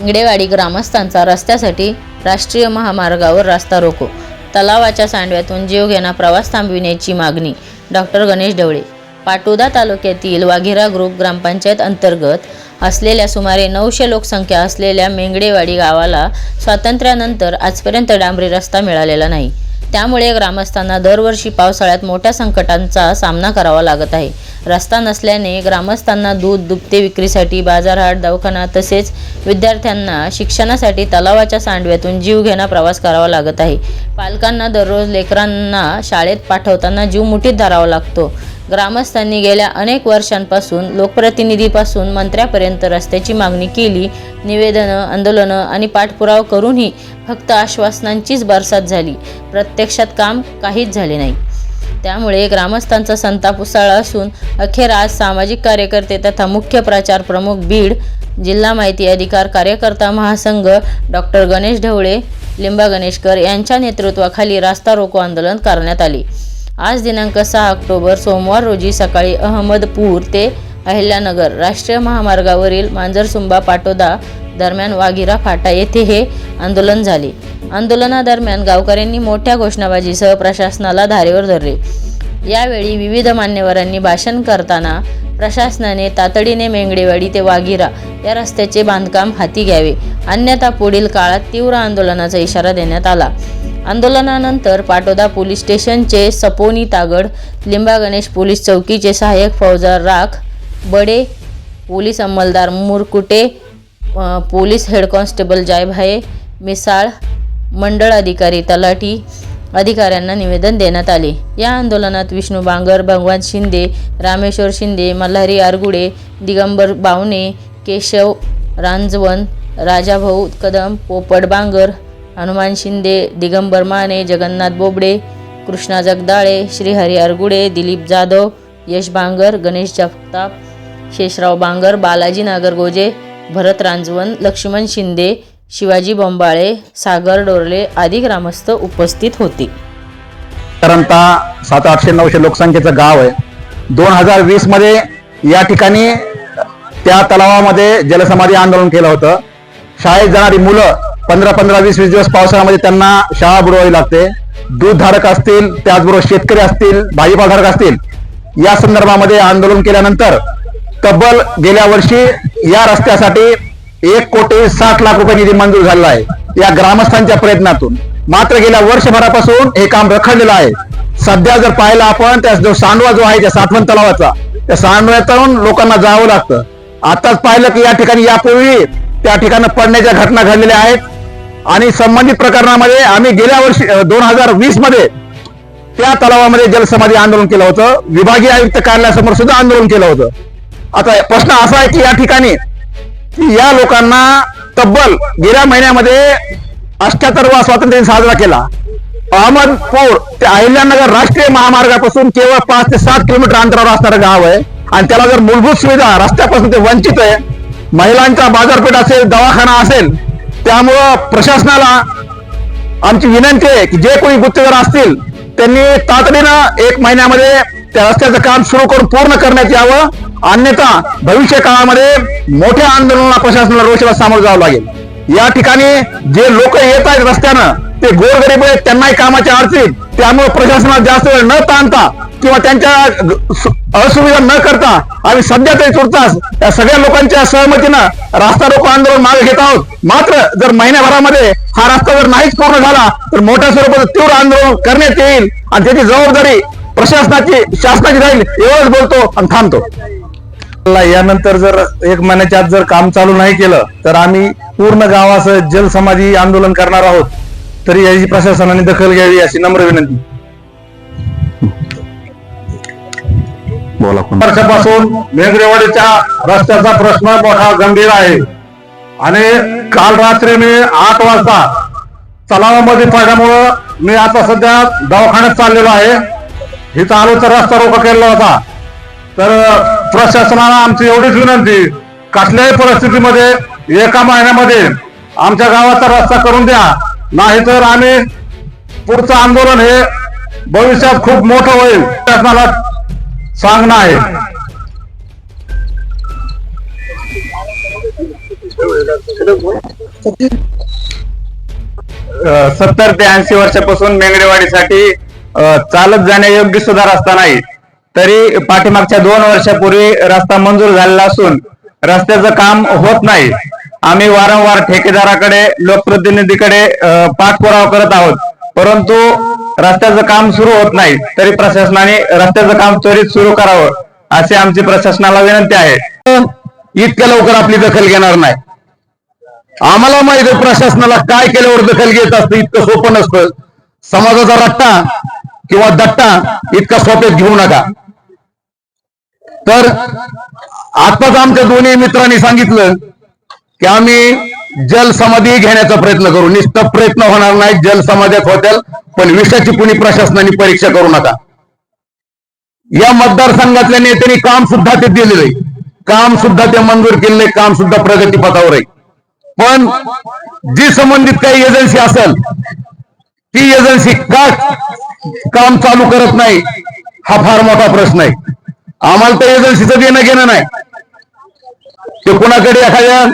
इंगडेवाडी ग्रामस्थांचा रस्त्यासाठी राष्ट्रीय महामार्गावर रास्ता रोको. तलावाच्या सांडव्यातून जीवघेणा प्रवास थांबविण्याची मागणी डॉक्टर गणेश ढवळे. पाटोदा तालुक्यातील वाघेरा ग्रुप ग्रामपंचायत अंतर्गत असलेल्या सुमारे नऊशे लोकसंख्या असलेल्या मेंगडेवाडी गावाला स्वातंत्र्यानंतर आजपर्यंत डांबरी रस्ता मिळालेला नाही. त्यामुळे ग्रामस्थांना दरवर्षी पावसाळ्यात मोठ्या संकटांचा सामना करावा लागत आहे. रस्ता नसल्याने ग्रामस्थांना दूध दुभते विक्रीसाठी बाजारहाट दवाखाना तसेच विद्यार्थ्यांना शिक्षणासाठी तलावाच्या सांडव्यातून जीवघेणा प्रवास करावा लागत आहे. पालकांना दररोज लेकरांना शाळेत पाठवताना जीव मुठीत धरावा लागतो. ग्रामस्थांनी गेल्या अनेक वर्षांपासून लोकप्रतिनिधीपासून मंत्र्यापर्यंत रस्त्याची मागणी केली. निवेदनं आंदोलनं आणि पाठपुरावा करूनही फक्त आश्वासनांचीच बरसात झाली. प्रत्यक्षात काम काहीच झाले नाही. त्यामुळे ग्रामस्थांचा संताप उसळला असून अखेर आज सामाजिक कार्यकर्ते तथा मुख्य प्रचार प्रमुख बीड जिल्हा माहिती अधिकार कार्यकर्ता महासंघ डॉक्टर गणेश ढवळे लिंबा गणेशकर यांच्या नेतृत्वाखाली रास्ता रोको आंदोलन करण्यात आले. आज दिनांक सहा ऑक्टोबर सोमवार रोजी सकाळी अहमदपूर ते अहिल्यानगर राष्ट्रीय महामार्गावरील मांजरसुंबा पाटोदा दरम्यान वाघिरा फाटा येथे हे आंदोलन झाले. आंदोलनादरम्यान गावकऱ्यांनी मोठ्या घोषणाबाजीसह प्रशासनाला धारेवर धरले. यावेळी विविध मान्यवरांनी भाषण करताना प्रशासनाने तातडीने मेंगडेवाडी ते वाघिरा या रस्त्याचे बांधकाम हाती घ्यावे. अन्यथा पुढील काळात तीव्र आंदोलनाचा इशारा देण्यात आला. आंदोलनानंतर पाटोदा पोलीस स्टेशनचे सपोनी तागड लिंबा गणेश पोलीस चौकीचे सहाय्यक फौजदार राख बडे police अंमलदार Murkute police head constable Jaybhaye Misal मंडळ अधिकारी तलाठी अधिकाऱ्यांना निवेदन देण्यात आले. या आंदोलनात विष्णू बांगर भगवान शिंदे रामेश्वर शिंदे मल्हारी आरगुडे दिगंबर बावणे केशव रांजवन राजाभाऊ कदम पोपट बांगर हनुमान शिंदे दिगंबर माने जगन्नाथ बोबडे कृष्णा जगदाळे श्रीहरी आरगुडे दिलीप जाधव यश बांगर गणेश जगताप शेषराव बांगर बालाजी नागरगोजे भरत रांजवन लक्ष्मण शिंदे शिवाजी बोंबाळे सागर डोरले आदी ग्रामस्थ उपस्थित होते. साधारणतः सात आठशे नऊशे लोकसंख्येचं गाव आहे. दोन हजार वीसमध्ये या ठिकाणी त्या तलावामध्ये जलसमाधी आंदोलन केलं होतं. शाळेत जाणारी मुलं पंधरा पंधरा वीस वीस दिवस पावसाळ्यामध्ये त्यांना शाळा बुडवावी लागते. दूधधारक असतील त्याचबरोबर शेतकरी असतील भाजीपालधारक असतील या संदर्भामध्ये आंदोलन केल्यानंतर तब्बल गेल्या वर्षी या रस्त्यासाठी एक कोटी साठ लाख रुपये निधी मंजूर झालेला आहे. या ग्रामस्थांच्या प्रयत्नातून. मात्र गेल्या वर्षभरापासून हे काम रखडलेलं आहे. सध्या जर पाहिलं आपण त्या जो सांडवा जो आहे त्या साठवण तलावाचा त्या सांडव्यातून लोकांना जावं लागतं. आताच पाहिलं की या ठिकाणी यापूर्वी त्या ठिकाणी पडण्याच्या घटना घडलेल्या आहेत. आणि संबंधित प्रकरणामध्ये आम्ही गेल्या वर्षी दोन हजार वीसमध्ये त्या तलावामध्ये जलसमाधी आंदोलन केलं होतं. विभागीय आयुक्त कार्यालयासमोर सुद्धा आंदोलन केलं होतं. आता प्रश्न असा आहे की या ठिकाणी की या लोकांना तब्बल गेल्या महिन्यामध्ये अष्ट्याहत्तरवा स्वातंत्र्य दिन साजरा केला. अहमदपूर ते अहिल्यानगर राष्ट्रीय महामार्गापासून केवळ पाच ते सात किलोमीटर अंतरावर असणारं गाव आहे. आणि त्याला जर मूलभूत सुविधा रस्त्यापासून ते वंचित आहे महिलांचा बाजारपेठ असेल दवाखाना असेल त्यामुळं प्रशासनाला आमची विनंती आहे की जे कोणी गुत्तेदार असतील त्यांनी तातडीनं एक महिन्यामध्ये त्या रस्त्याचं काम सुरू करून पूर्ण करण्यात यावं. अन्यथा भविष्य काळामध्ये मोठ्या आंदोलनाला प्रशासनाला रोषाला सामोरं जावं लागेल. या ठिकाणी जे लोक येत आहेत रस्त्यानं ते गोरगरीब आहेत त्यांनाही कामाच्या अडचणीत त्यामुळे प्रशासनाला जास्त वेळ न ताणता किंवा त्यांच्या असुविधा न करता आम्ही सध्या तरी तुर्तास या सगळ्या लोकांच्या सहमतीनं रास्ता रोको आंदोलन मागे घेत आहोत. मात्र जर महिन्याभरामध्ये हा रस्ता जर नाहीच पूर्ण झाला तर मोठ्या स्वरूपाचं तीव्र आंदोलन करण्यात येईल आणि त्याची जबाबदारी प्रशासनाची शासनाची राहील एवढंच बोलतो आणि थांबतो. यानंतर जर एक महिन्याच्या आत जर काम चालू नाही केलं तर आम्ही पूर्ण गावासह जलसमाधी आंदोलन करणार आहोत. तरी याची प्रशासनाने दखल घ्यावी अशी नम्र विनंती. बोला वर्षापासून मेघरेवाडीच्या रस्त्याचा प्रश्न मोठा गंभीर आहे. आणि काल रात्री मी आठ वाजता तलावामध्ये पडल्यामुळं मी आता सध्या दवाखान्यात चाललेलो आहे. इथं आलो तर रस्ता रोका केलेला होता. तर प्रशासनाला आमची एवढीच विनंती कसल्याही परिस्थितीमध्ये एका महिन्यामध्ये आमच्या गावाचा रस्ता करून द्या. नाहीतर आम्ही पुढचं आंदोलन हे भविष्यात खूप मोठं होईल. शासनाला सांगणं आहे. सत्तर ते ऐंशी वर्षापासून मेंगडेवाडीसाठी चालत जाण्यायोग्य सुद्धा रस्ता नाही. तरी पाठीमागच्या दोन वर्षापूर्वी रस्ता मंजूर झालेला असून रस्त्याचं काम होत नाही. आम्ही वारंवार ठेकेदाराकडे लोकप्रतिनिधीकडे पाठपुरावा करत आहोत. परंतु रस्त्याचं काम सुरू होत नाही तरी प्रशासनाने रस्त्याचं काम त्वरित सुरू करावं अशी आमची प्रशासनाला विनंती आहे. इतक्या लवकर आपली दखल घेणार नाही. आम्हाला माहीत आहे प्रशासनाला काय केल्यावर दखल घेत असतं इतकं सोपं नसतं. समाजाचा रट्टा किंवा दट्टा इतका सोप्यात घेऊ नका. तर आताच आमच्या दोन्ही मित्रांनी सांगितलं की आम्ही जलसमाधी घेण्याचा प्रयत्न करू. निष्ठ प्रयत्न होणार नाही जलसमाध्यात होत्याल पण विषयाची कुणी प्रशासनाने परीक्षा करू नका. या मतदारसंघातल्या नेत्यांनी काम सुद्धा ते दिलेलं आहे. काम सुद्धा ते मंजूर केलेलं आहे काम सुद्धा प्रगतीपथावर आहे. पण जी संबंधित काही एजन्सी असेल ती एजन्सी का काम चालू करत नाही हा फार मोठा प्रश्न आहे. आम्हाला तर एजन्सीचं देणं घेणं नाही. ते कुणाकडे एखाद्या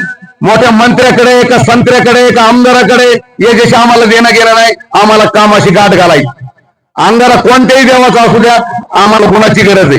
मोठ्या मंत्र्याकडे एका संत्र्याकडे एका आमदाराकडे याच्याशी आम्हाला देणं घेणं नाही आम्हाला कामाशी गाठ घालायची. अंगारा कोणत्याही देवाचा असू द्या आम्हाला गुणाची गरज आहे.